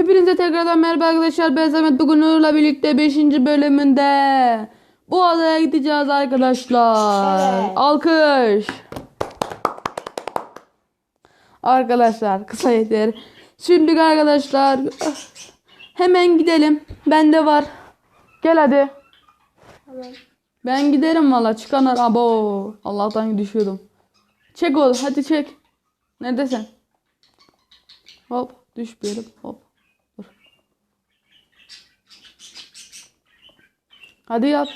Hepinize tekrardan merhaba arkadaşlar. Ben Samet bugün Uğur'la birlikte 5. bölümünde bu adaya gideceğiz arkadaşlar. Evet. Alkış. Arkadaşlar kısa yeter. Şimdi arkadaşlar hemen gidelim. Bende var. Gel hadi. Tamam. Ben giderim valla çıkanlar. Abo. Allah'tan düşüyordum. Çek oğlum hadi çek. Neredesin? Hop düşmeyelim. Hop. Hadi yap.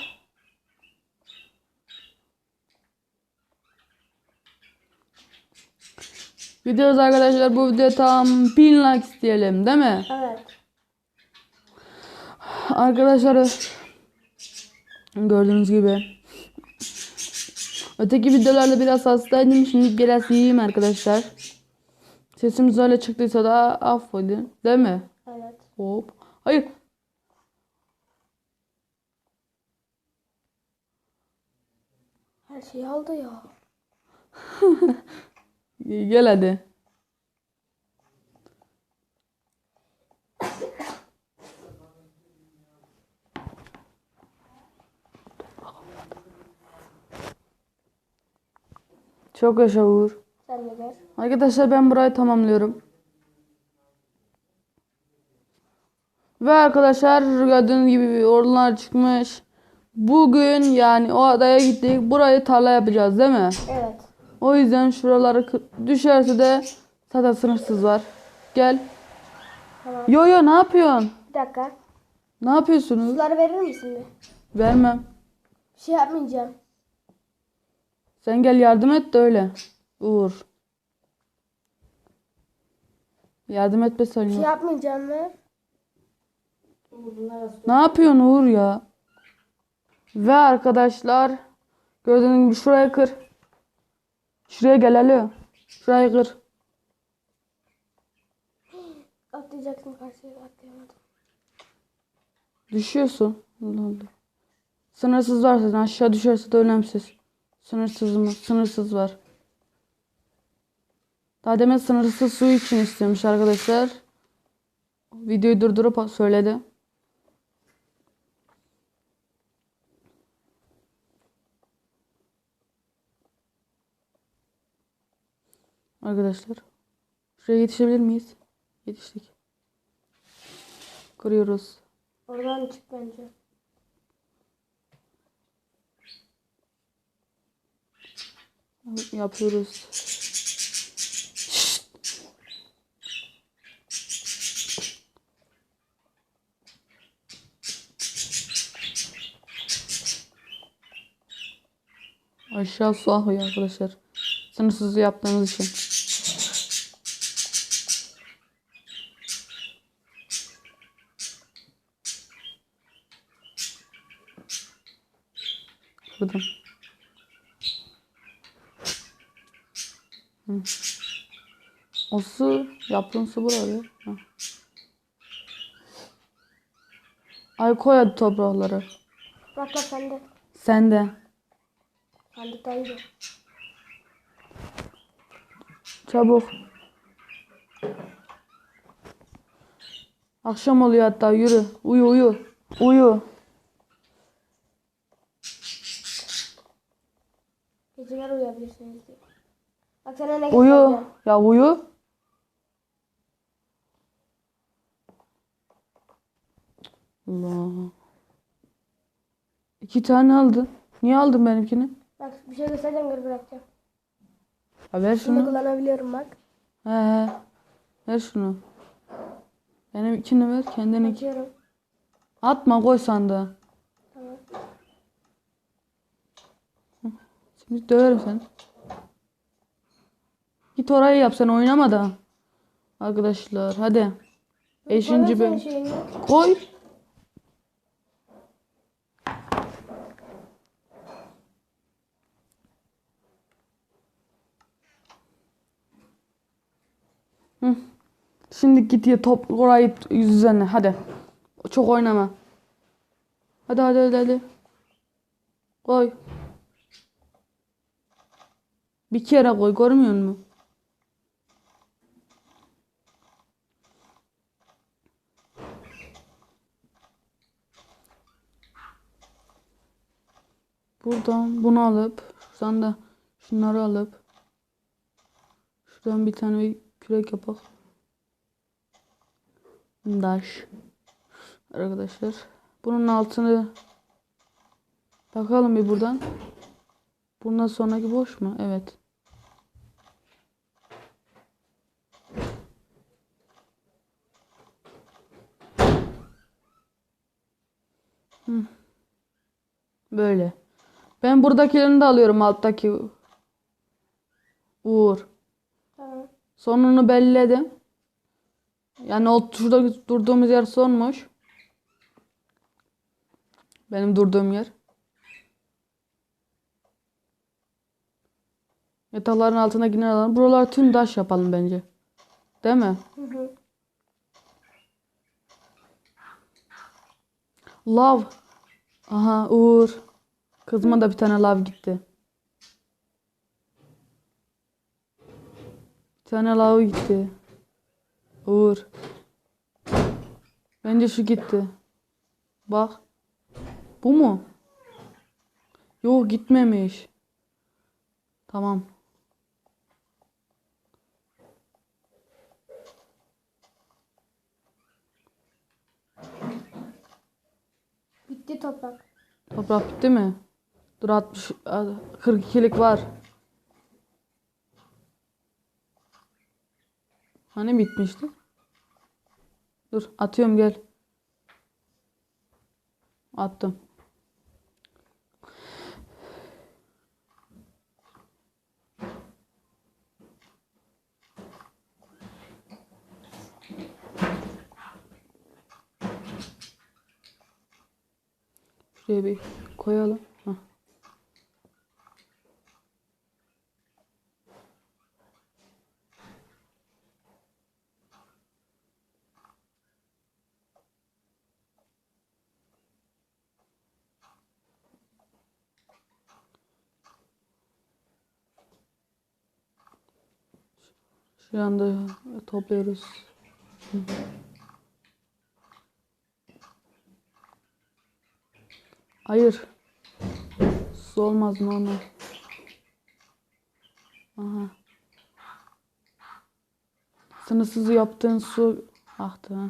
Gidiyoruz arkadaşlar bu video tam 1000 like isteyelim değil mi? Evet. Arkadaşlar gördüğünüz gibi öteki videolarda biraz hastaydım şimdi biraz iyiyim arkadaşlar. Sesimiz öyle çıktıysa da affedin değil mi? Evet. Hop. Hayır. Her şeyi aldı ya. Gel hadi. Çok yaşa Uğur. Sen de gel. Arkadaşlar ben burayı tamamlıyorum. Ve arkadaşlar gördüğünüz gibi oralar çıkmış. Bugün yani o adaya gittik. Burayı tarla yapacağız değil mi? Evet. O yüzden şuraları düşerse de zaten sınırsız var. Gel. Tamam. Yo yo ne yapıyorsun? Bir dakika. Ne yapıyorsunuz? Suları verir misin bir? Vermem. Bir şey yapmayacağım. Sen gel yardım et de öyle. Uğur. Yardım etme Bir şey yapmayacağım ver. Ne yapıyorsun Uğur ya? Ve arkadaşlar gördüğünüz gibi şuraya kır. Şuraya gel alo. Şurayı kır. Atlayacaksın karşıya atlayamadım. Düşüyorsun. Allah Allah. Sınırsız var zaten aşağı düşerse de önemsiz. Sınırsız mı? Sınırsız var. Daha demin sınırsız su için istemiş arkadaşlar. Videoyu durdurup söyledi. Arkadaşlar. Şuraya yetişebilir miyiz? Yetiştik. Kırıyoruz. Oradan çık bence. Yapıyoruz. Aşağı su akıyor arkadaşlar. Sınırsız yaptığınız için. Buradan. O su, yaptığın su burada. Ay koy hadi toprakları. Bak bak sende. Sen de. Sandıktaydı. Çabuk. Akşam oluyor hatta yürü. Uyu uyu. Uyu. Geceler uyuyabilirsiniz diye. Bak sana ne Uyu. Ya uyu. Allah. İki tane aldın. Niye aldın benimkini? Bak bir şey göstereceğim geri bırakacağım. Ya ver Bunu şunu. kullanabiliyorum bak. He he. Ver şunu. Benim ikini ver. Kendine iki. Atma koy sandığa. Tamam. Şimdi döverim seni. Git orayı yap sen oynama da. Arkadaşlar hadi. Beşinci bölüm. Koy. Hı. Şimdi git ya top orayı yüz üzerine hadi. Çok oynama. Hadi hadi hadi hadi. Koy. Bir kere koy görmüyor musun? Buradan bunu alıp şuradan da şunları alıp şuradan bir tane bir kürek yapak. Daş. Arkadaşlar bunun altını bakalım bir buradan. Bundan sonraki boş mu? Evet. Hı. Böyle. Ben buradakilerini de alıyorum alttaki. Uğur. Tamam. Sonunu belledim. Yani o şurada durduğumuz yer sonmuş. Benim durduğum yer. Yatakların altına yine alalım. Buralar tüm taş yapalım bence. Değil mi? Lav. Aha Uğur. Kızıma da bir tane lav gitti. Bir tane lav gitti. Uğur. Bence şu gitti. Bak. Bu mu? Yok gitmemiş. Tamam. Bitti toprak. Toprak bitti mi? Dur 60 42'lik var. Hani bitmişti? Dur atıyorum gel. Attım. Şuraya bir koyalım. Şu anda topluyoruz. Hayır. Su olmaz normal. Aha. Sınırsız yaptığın su aktı. Ha.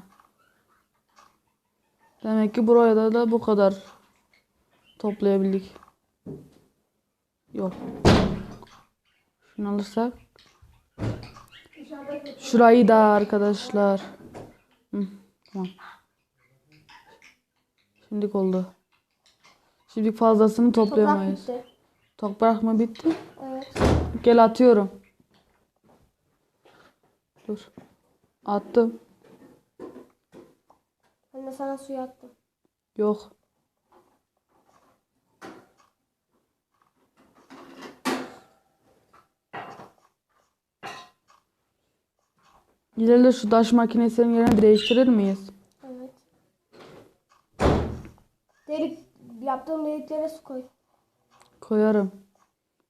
Demek ki buraya da, da bu kadar toplayabildik. Yok. Şunu alırsak. Şurayı da arkadaşlar. Hı, tamam. Şimdilik oldu. Şimdi fazlasını Toprak toplayamayız. bitti. Toprak mı bitti? Evet. Gel atıyorum. Dur. Attım. Ben de sana suyu attım. Yok. İleride şu taş makinesinin yerini değiştirir miyiz? Evet. Delik, yaptığım deliklere su koy. Koyarım.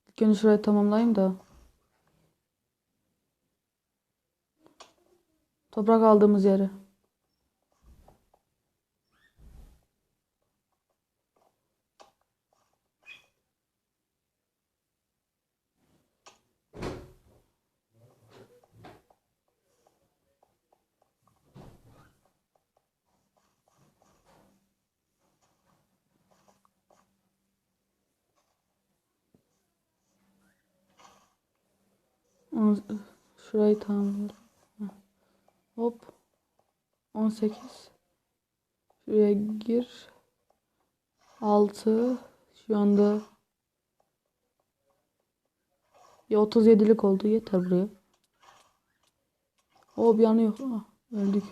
İlk önce şurayı tamamlayayım da. Toprak aldığımız yeri. Şurayı tamamlayalım. Heh. Hop. 18. Şuraya gir. 6. Şu anda ya 37'lik oldu. Yeter buraya. O bir yanı yok. Ah, öldük.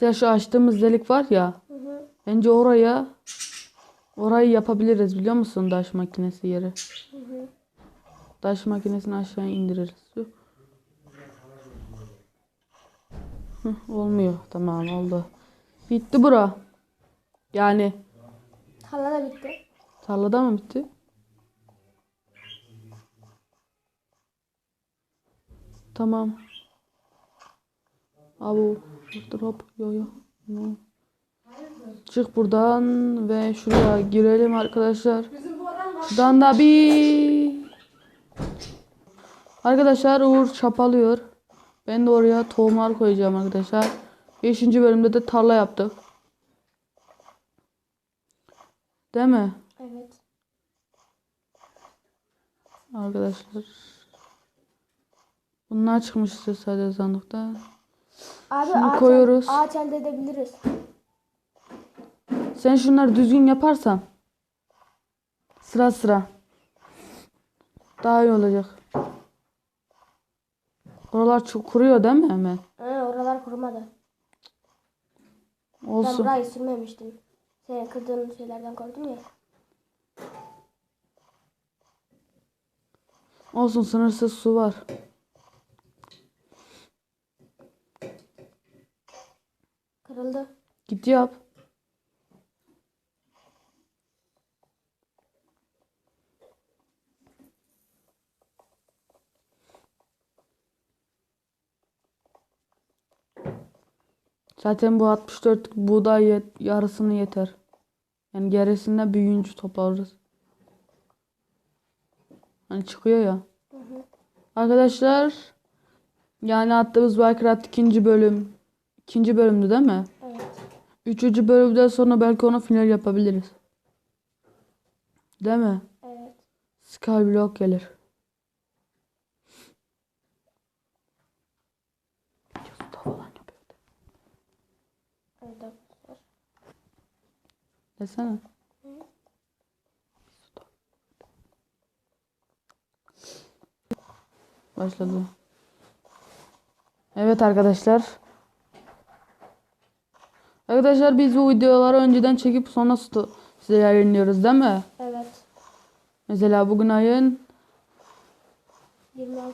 Mesela şu açtığımız delik var ya. Hı hı. Bence oraya orayı yapabiliriz biliyor musun taş makinesi yeri. Hı hı. Taş makinesini aşağı indiririz. Hı, olmuyor. Tamam oldu. Bitti bura. Yani Hala da bitti. tarlada mı bitti? Tamam. Abu. Drop. Yo yo. No. Çık buradan ve şuraya girelim arkadaşlar. Şuradan da bir Arkadaşlar Uğur çapalıyor. Ben de oraya tohumlar koyacağım arkadaşlar. 5. bölümde de tarla yaptık. Değil mi? Evet. Arkadaşlar. Bunlar çıkmış size sadece sandıkta. Abi Şunu ağaç, koyuyoruz. ağaç elde edebiliriz. Sen şunları düzgün yaparsan sıra sıra daha iyi olacak. Oralar çok kuruyor değil mi hemen? He, oralar kurumadı. Ben Olsun. burayı sürmemiştim. Senin kırdığın şeylerden koydum ya. Olsun sınırsız su var. Kırıldı. Git yap. Zaten bu 64 buğday yet- yarısını yeter. Yani gerisinde büyüyünce toplarız. Hani çıkıyor ya. Arkadaşlar yani attığımız Minecraft ikinci bölüm. İkinci bölümdü değil mi? Evet. Üçüncü bölümden sonra belki ona final yapabiliriz. Değil mi? Evet. Skyblock gelir. Arkadaşlar. Desene. Başladı. Evet arkadaşlar. Arkadaşlar biz bu videoları önceden çekip sonra size yayınlıyoruz değil mi? Evet. Mesela bugün ayın 26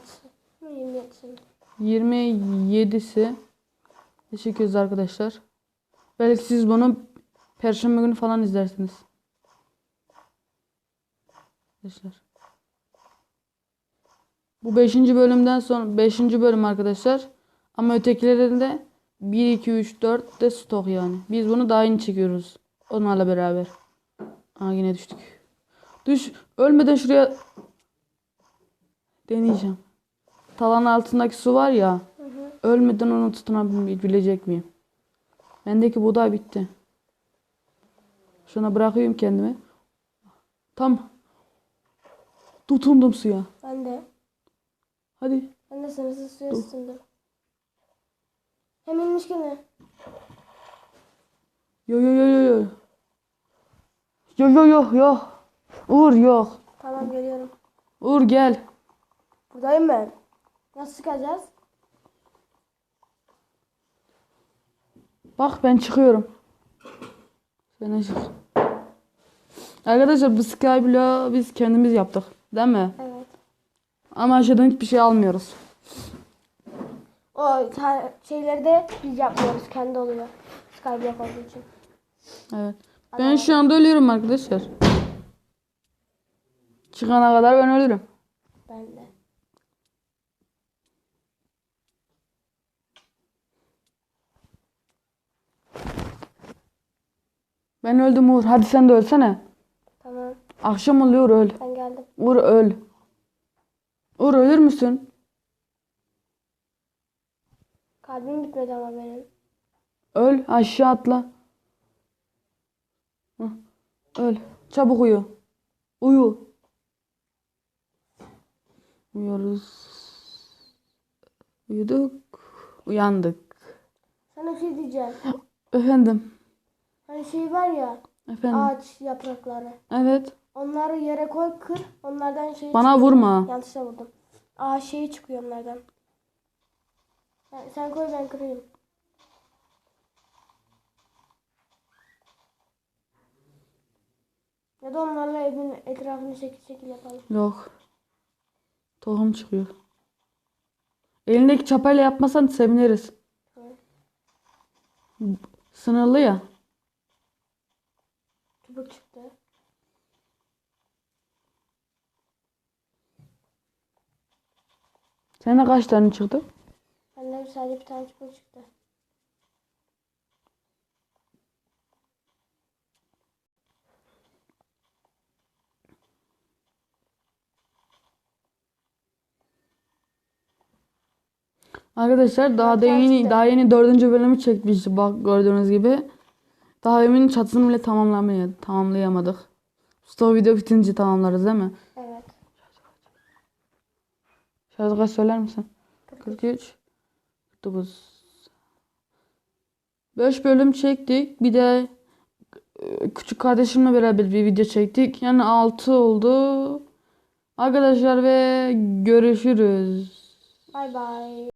mı 27 mi? 27'si. Teşekkür ederiz arkadaşlar. Belki siz bunu Perşembe günü falan izlersiniz. Arkadaşlar. Bu 5. bölümden sonra 5. bölüm arkadaşlar. Ama ötekilerinde 1 2 3 4 de stok yani. Biz bunu daha yeni çekiyoruz. Onlarla beraber. Aa yine düştük. Düş. Ölmeden şuraya deneyeceğim. Talan altındaki su var ya. Hı hı. Ölmeden onu tutunabilecek miyim? Bendeki buğday bitti. Şuna bırakıyorum kendimi. Tam. Tutundum suya. Ben de. Hadi. Ben de sınırsız suya Dur. Isındım. Hem inmiş gene. Yo yo yo yo yo. Yo yo yo yo. Uğur yok. Tamam geliyorum. Uğur gel. Buradayım ben. Nasıl çıkacağız? Bak ben çıkıyorum. Sen çık. Arkadaşlar bu Skyblock'u biz kendimiz yaptık. Değil mi? Evet. Ama aşağıdan hiçbir şey almıyoruz. O şeyleri de biz yapmıyoruz. Kendi oluyor. Skyblock olduğu için. Evet. Ben şu anda ölüyorum arkadaşlar. Çıkana kadar ben ölürüm. Ben de. Ben öldüm Uğur. Hadi sen de ölsene. Tamam. Akşam oluyor öl. Ben geldim. Uğur öl. Uğur ölür müsün? Kalbim gitmedi ama benim. Öl. Aşağı atla. Hı. Öl. Çabuk uyu. Uyu. Uyuyoruz. Uyuduk. Uyandık. Sana bir şey diyeceğim. Efendim. Hani şey var ya. Efendim. Ağaç yaprakları. Evet. Onları yere koy kır. Onlardan şey Bana çıkıyor. vurma. Yanlışla vurdum. Aa şeyi çıkıyor onlardan. Sen, sen koy ben kırayım. Ya da onlarla evin etrafını şekil şekil yapalım. Yok. Tohum çıkıyor. Elindeki çapayla yapmasan seviniriz. Sınırlı ya. Çubuk çıktı. Senin kaç tane çıktı? Benden sadece bir tane çubuğu çıktı. Arkadaşlar daha da yeni daha yeni dördüncü bölümü çekmiştik bak gördüğünüz gibi. Daha evin çatısını bile tamamlamaya tamamlayamadık. Story video bitince tamamlarız değil mi? Evet. Şarjı kaç söyler misin? 43 49 5 bölüm çektik. Bir de e, küçük kardeşimle beraber bir video çektik. Yani 6 oldu. Arkadaşlar ve görüşürüz. Bay bay.